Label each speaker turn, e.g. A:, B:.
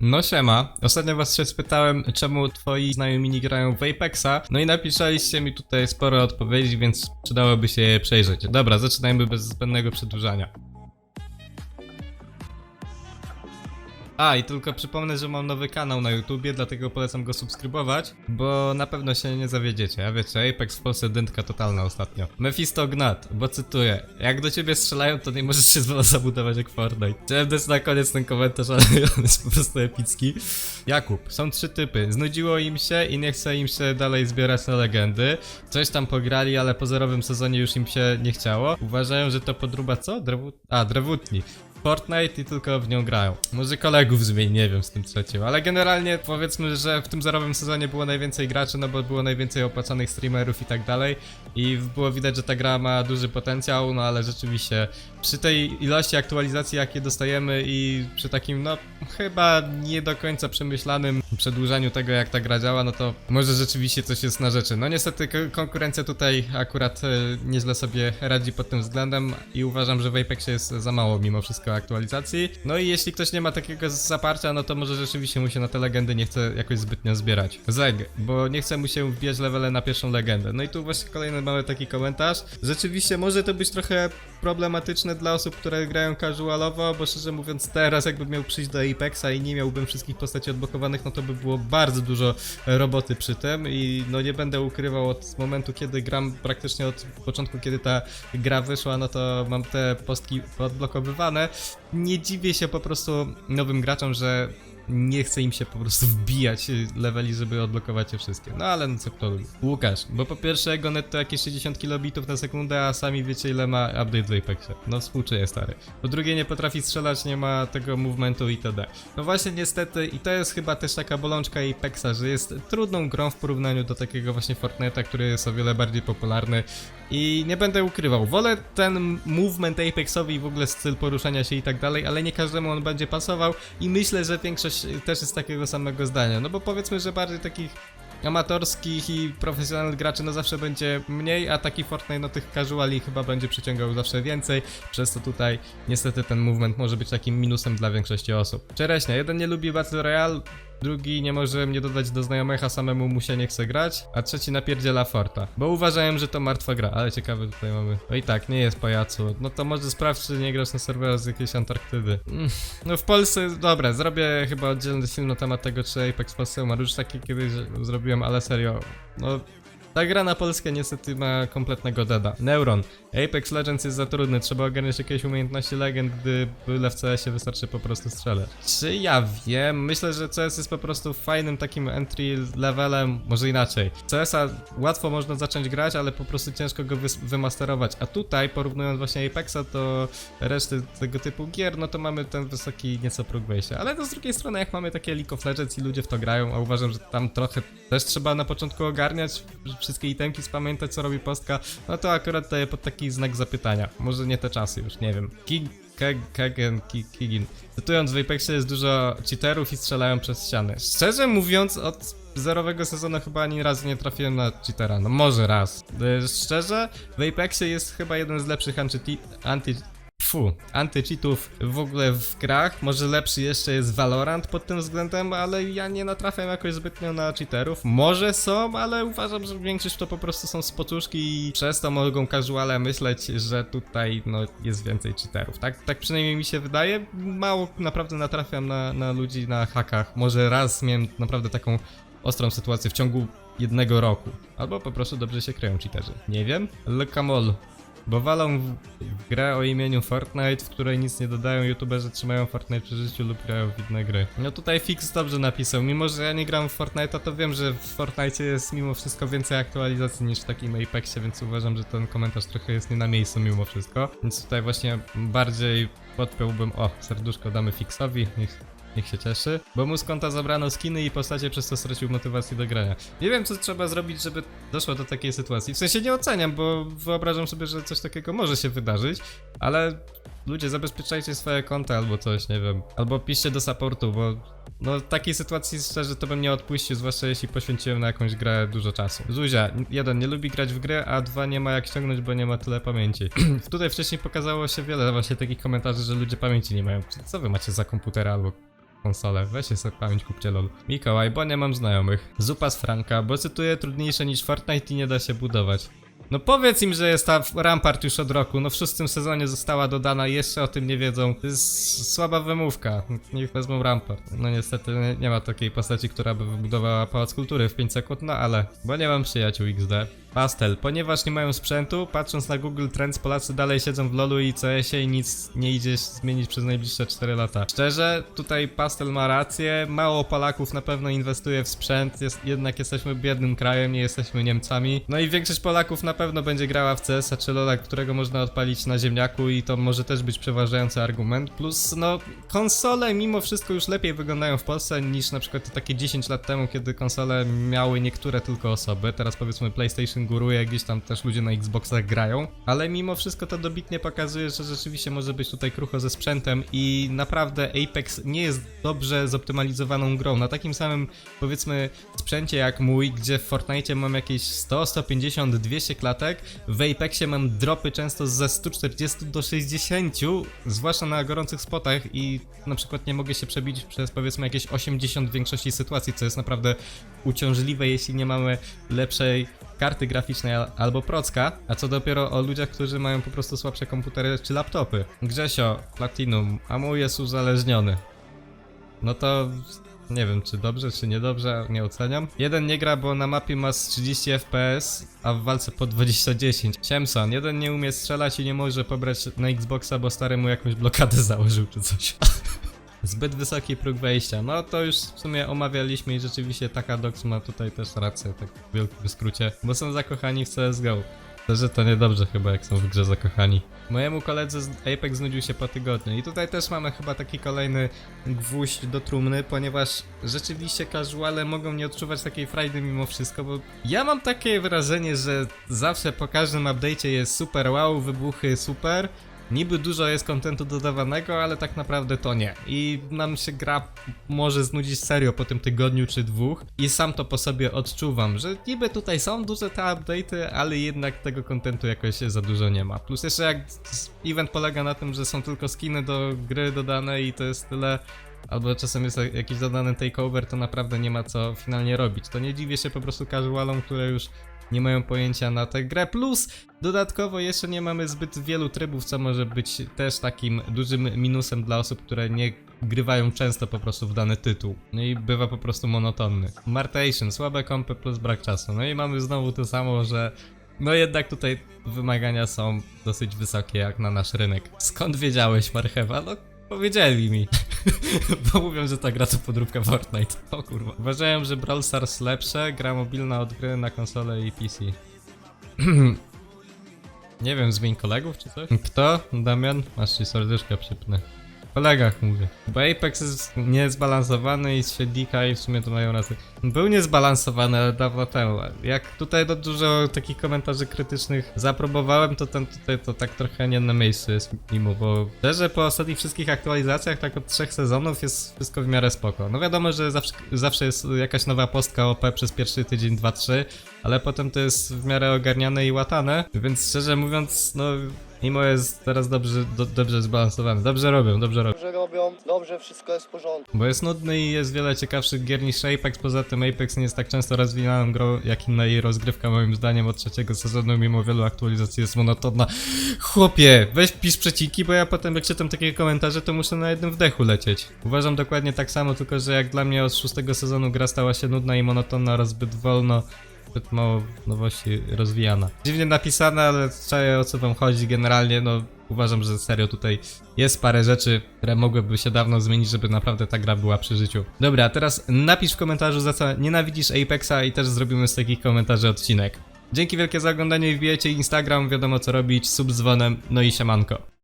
A: No siema, ostatnio was się spytałem, czemu twoi znajomi nie grają w Apexa, no i napisaliście mi tutaj sporo odpowiedzi, więc przydałoby się je przejrzeć. Dobra, zaczynajmy bez zbędnego przedłużania. A, i tylko przypomnę, że mam nowy kanał na YouTubie, dlatego polecam go subskrybować, bo na pewno się nie zawiedziecie. A wiecie, Apex w Polsce dętka totalna ostatnio. Mephisto Gnat, bo cytuję, jak do ciebie strzelają, to nie możesz się zabudować jak Fortnite. Chciałem dać na koniec ten komentarz, ale on jest po prostu epicki. Jakub, są trzy typy. Znudziło im się i nie chce im się dalej zbierać na legendy. Coś tam pograli, ale po zerowym sezonie już im się nie chciało. Uważają, że to podruba co? Drewu... A, drewutni. Fortnite i tylko w nią grają. Może kolegów zmień, nie wiem, z tym trzecim, ale generalnie powiedzmy, że w tym zerowym sezonie było najwięcej graczy, no bo było najwięcej opłacanych streamerów i tak dalej i było widać, że ta gra ma duży potencjał, no ale rzeczywiście przy tej ilości aktualizacji, jakie dostajemy i przy takim, no chyba nie do końca przemyślanym przedłużaniu tego, jak ta gra działa, no to może rzeczywiście coś jest na rzeczy. No niestety ko- konkurencja tutaj akurat e, nieźle sobie radzi pod tym względem i uważam, że w Apexie jest za mało mimo wszystko aktualizacji. No i jeśli ktoś nie ma takiego zaparcia, no to może rzeczywiście mu się na te legendy nie chce jakoś zbytnio zbierać. Zeg, bo nie chce mu się wbijać levele na pierwszą legendę. No i tu właśnie kolejny mały taki komentarz. Rzeczywiście może to być trochę problematyczne dla osób, które grają casualowo, bo szczerze mówiąc teraz jakbym miał przyjść do Apexa i nie miałbym wszystkich postaci odblokowanych, no to by było bardzo dużo roboty przy tym i no nie będę ukrywał od momentu, kiedy gram praktycznie od początku, kiedy ta gra wyszła, no to mam te postki odblokowywane. Nie dziwię się po prostu nowym graczom, że nie chce im się po prostu wbijać y, leveli, żeby odblokować je wszystkie. No ale no co kto lubi. Łukasz, bo po pierwsze jego net to jakieś 60 kilobitów na sekundę, a sami wiecie ile ma update w Apexie. No współczuję stary. Po drugie nie potrafi strzelać, nie ma tego movementu itd. No właśnie niestety i to jest chyba też taka bolączka Apexa, że jest trudną grą w porównaniu do takiego właśnie Fortnite'a, który jest o wiele bardziej popularny i nie będę ukrywał, wolę ten movement Apexowi w ogóle styl poruszania się i tak dalej, ale nie każdemu on będzie pasował i myślę, że większość też jest takiego samego zdania, no bo powiedzmy, że bardziej takich amatorskich i profesjonalnych graczy no zawsze będzie mniej, a taki Fortnite no tych casuali chyba będzie przyciągał zawsze więcej, przez to tutaj niestety ten movement może być takim minusem dla większości osób. Czereśnia, jeden nie lubi Battle Royale, drugi nie może mnie dodać do znajomych, a samemu mu się nie chce grać, a trzeci napierdziela Forta, bo uważałem, że to martwa gra, ale ciekawe tutaj mamy. No i tak, nie jest pajacu, no to może sprawdź, czy nie grasz na serwerach z jakiejś Antarktydy. Mm, No w Polsce, dobra, zrobię chyba oddzielny film na temat tego, czy Apex w Polsce umarł, już taki kiedyś zrobiłem, ale serio, no... Ta gra na Polskę niestety ma kompletnego deda. Neuron. Apex Legends jest za trudny, trzeba ogarniać jakieś umiejętności legend, gdy byle w CS-ie wystarczy po prostu strzelać. Czy ja wiem? Myślę, że CS jest po prostu fajnym takim entry levelem, może inaczej. CS-a łatwo można zacząć grać, ale po prostu ciężko go wymasterować. A tutaj, porównując właśnie Apexa do reszty tego typu gier, no to mamy ten wysoki nieco próg wejścia. Ale to z drugiej strony, jak mamy takie League of Legends i ludzie w to grają, a uważam, że tam trochę też trzeba na początku ogarniać, wszystkie itemki spamiętać, co robi postka, no to akurat daję pod taki znak zapytania. Może nie te czasy już, nie wiem. King, Keg, Kegen, Ki- Kigin. Cytując, w Apexie jest dużo cheaterów i strzelają przez ściany. Szczerze mówiąc, od zerowego sezonu chyba ani razu nie trafiłem na cheatera. No może raz. E, Szczerze, w Apexie jest chyba jeden z lepszych anti... anti Fu, anty-cheatów w ogóle w grach. Może lepszy jeszcze jest Valorant pod tym względem, ale ja nie natrafiam jakoś zbytnio na cheaterów. Może są, ale uważam, że większość to po prostu są spoczuszki i przez to mogą casuale myśleć, że tutaj no, jest więcej cheaterów. Tak, tak przynajmniej mi się wydaje. Mało naprawdę natrafiam na, na ludzi na hakach. Może raz miałem naprawdę taką ostrą sytuację w ciągu jednego roku. Albo po prostu dobrze się kryją cheaterzy. Nie wiem. Lekamol. Bo walą w, w grę o imieniu Fortnite, w której nic nie dodają, youtuberzy trzymają Fortnite przy życiu lub grają w inne gry. No tutaj Fix dobrze napisał, mimo że ja nie gram w Fortnite'a, to wiem, że w Fortnite jest mimo wszystko więcej aktualizacji niż w takim Apexie, więc uważam, że ten komentarz trochę jest nie na miejscu mimo wszystko. Więc tutaj właśnie bardziej podpiąłbym, o, serduszko damy Fixowi, niech Niech się cieszy, bo mu z konta zabrano skiny i postacie przez to stracił motywację do grania. Nie wiem, co trzeba zrobić, żeby doszło do takiej sytuacji. W sensie nie oceniam, bo wyobrażam sobie, że coś takiego może się wydarzyć, ale ludzie, zabezpieczajcie swoje konta albo coś, nie wiem. Albo piszcie do supportu, bo no takiej sytuacji szczerze to bym nie odpuścił, zwłaszcza jeśli poświęciłem na jakąś grę dużo czasu. Zuzia, jeden, nie lubi grać w grę, a dwa, nie ma jak ściągnąć, bo nie ma tyle pamięci. Tutaj wcześniej pokazało się wiele właśnie takich komentarzy, że ludzie pamięci nie mają. Co wy macie za komputera albo konsolę. Weź się sobie pamięć kupcie lol. Mikołaj, bo nie mam znajomych. Zupa z Franka, bo cytuję trudniejsze niż Fortnite i nie da się budować. No powiedz im, że jest ta Rampart już od roku, no w szóstym sezonie została dodana jeszcze o tym nie wiedzą. To jest słaba wymówka, niech wezmą Rampart. No niestety nie, nie ma takiej postaci, która by wybudowała Pałac Kultury w 5 sekund, no ale, bo nie mam przyjaciół XD. Pastel, ponieważ nie mają sprzętu, patrząc na Google Trends, Polacy dalej siedzą w LoLu i CS-ie i nic nie idzie zmienić przez najbliższe 4 lata. Szczerze, tutaj Pastel ma rację, mało Polaków na pewno inwestuje w sprzęt, jest, jednak jesteśmy biednym krajem, nie jesteśmy Niemcami. No i większość Polaków na pewno będzie grała w CS-a czy LoLa, którego można odpalić na ziemniaku i to może też być przeważający argument. Plus, no, konsole mimo wszystko już lepiej wyglądają w Polsce niż na przykład takie 10 lat temu, kiedy konsole miały niektóre tylko osoby. Teraz powiedzmy PlayStation góruje, gdzieś tam też ludzie na Xboxach grają, ale mimo wszystko to dobitnie pokazuje, że rzeczywiście może być tutaj krucho ze sprzętem i naprawdę Apex nie jest dobrze zoptymalizowaną grą. Na takim samym powiedzmy sprzęcie jak mój, gdzie w Fortnite mam jakieś 100, 150, 200 klatek, w Apexie mam dropy często ze 140 do 60, zwłaszcza na gorących spotach i na przykład nie mogę się przebić przez powiedzmy jakieś 80 w większości sytuacji, co jest naprawdę uciążliwe, jeśli nie mamy lepszej karty graficznej al- albo procka, a co dopiero o ludziach, którzy mają po prostu słabsze komputery czy laptopy. Grzesio, Platinum, a mój jest uzależniony. No to nie wiem, czy dobrze, czy niedobrze, nie oceniam. Jeden nie gra, bo na mapie ma z 30 FPS, a w walce po 20-10. Siemson, jeden nie umie strzelać i nie może pobrać na Xboxa, bo stary mu jakąś blokadę założył czy coś. Zbyt wysoki próg wejścia. No to już w sumie omawialiśmy i rzeczywiście taka Dox ma tutaj też rację, tak w wielkim skrócie, bo są zakochani w CSGO. Że to niedobrze chyba, jak są w grze zakochani. Mojemu koledze z Apex znudził się po tygodniu i tutaj też mamy chyba taki kolejny gwóźdź do trumny, ponieważ rzeczywiście casuale mogą nie odczuwać takiej frajdy mimo wszystko, bo ja mam takie wrażenie, że zawsze po każdym update'cie jest super wow, wybuchy super, Niby dużo jest kontentu dodawanego, ale tak naprawdę to nie. I nam się gra może znudzić serio po tym tygodniu czy dwóch. I sam to po sobie odczuwam, że niby tutaj są duże te update'y, ale jednak tego kontentu jakoś za dużo nie ma. Plus jeszcze jak event polega na tym, że są tylko skiny do gry dodane i to jest tyle. Albo czasem jest jakiś dodany takeover, to naprawdę nie ma co finalnie robić. To nie dziwię się po prostu casualom, które już nie mają pojęcia na tę grę. Plus dodatkowo jeszcze nie mamy zbyt wielu trybów, co może być też takim dużym minusem dla osób, które nie grywają często po prostu w dany tytuł. No i bywa po prostu monotonny. Martation, słabe kompy plus brak czasu. No i mamy znowu to samo, że no jednak tutaj wymagania są dosyć wysokie jak na nasz rynek. Skąd wiedziałeś, Marchewa? No powiedzieli mi. Bo mówią, że ta gra to podróbka Fortnite. O kurwa. Uważają, że Brawl Stars lepsze, gra mobilna od gry na konsolę i PC. Nie wiem, zmień kolegów czy coś? Kto? Damian? Masz ci serduszka przypnę. Kolegach mówię. Bo Apex jest niezbalansowany i świetlika i w sumie to mają rację. Był niezbalansowany, ale dawno temu. Jak tutaj do dużo takich komentarzy krytycznych zaprobowałem, to ten tutaj to tak trochę nie na miejscu jest mimo, bo szczerze po ostatnich wszystkich aktualizacjach, tak od trzech sezonów jest wszystko w miarę spoko. No wiadomo, że zawsze, zawsze jest jakaś nowa postka OP przez pierwszy tydzień, dwa, trzy, ale potem to jest w miarę ogarniane i łatane, więc szczerze mówiąc, no Mimo jest teraz dobrze, do, dobrze zbalansowany. Dobrze robią, dobrze robią.
B: Dobrze robią, dobrze, wszystko jest w porządku.
A: Bo jest nudny i jest wiele ciekawszych gier niż Apex. Poza tym Apex nie jest tak często rozwijaną grą, jak inna jej rozgrywka moim zdaniem od trzeciego sezonu, mimo wielu aktualizacji jest monotonna. Chłopie, weź pisz przecinki, bo ja potem jak czytam takie komentarze, to muszę na jednym wdechu lecieć. Uważam dokładnie tak samo, tylko że jak dla mnie od szóstego sezonu gra stała się nudna i monotonna oraz zbyt wolno zbyt mało nowości rozwijana. Dziwnie napisane, ale czaję o co wam chodzi generalnie, no uważam, że serio tutaj jest parę rzeczy, które mogłyby się dawno zmienić, żeby naprawdę ta gra była przy życiu. Dobra, teraz napisz w komentarzu za co nienawidzisz Apexa i też zrobimy z takich komentarzy odcinek. Dzięki wielkie za oglądanie, wbijajcie Instagram, wiadomo co robić, sub z dzwonem, no i siemanko.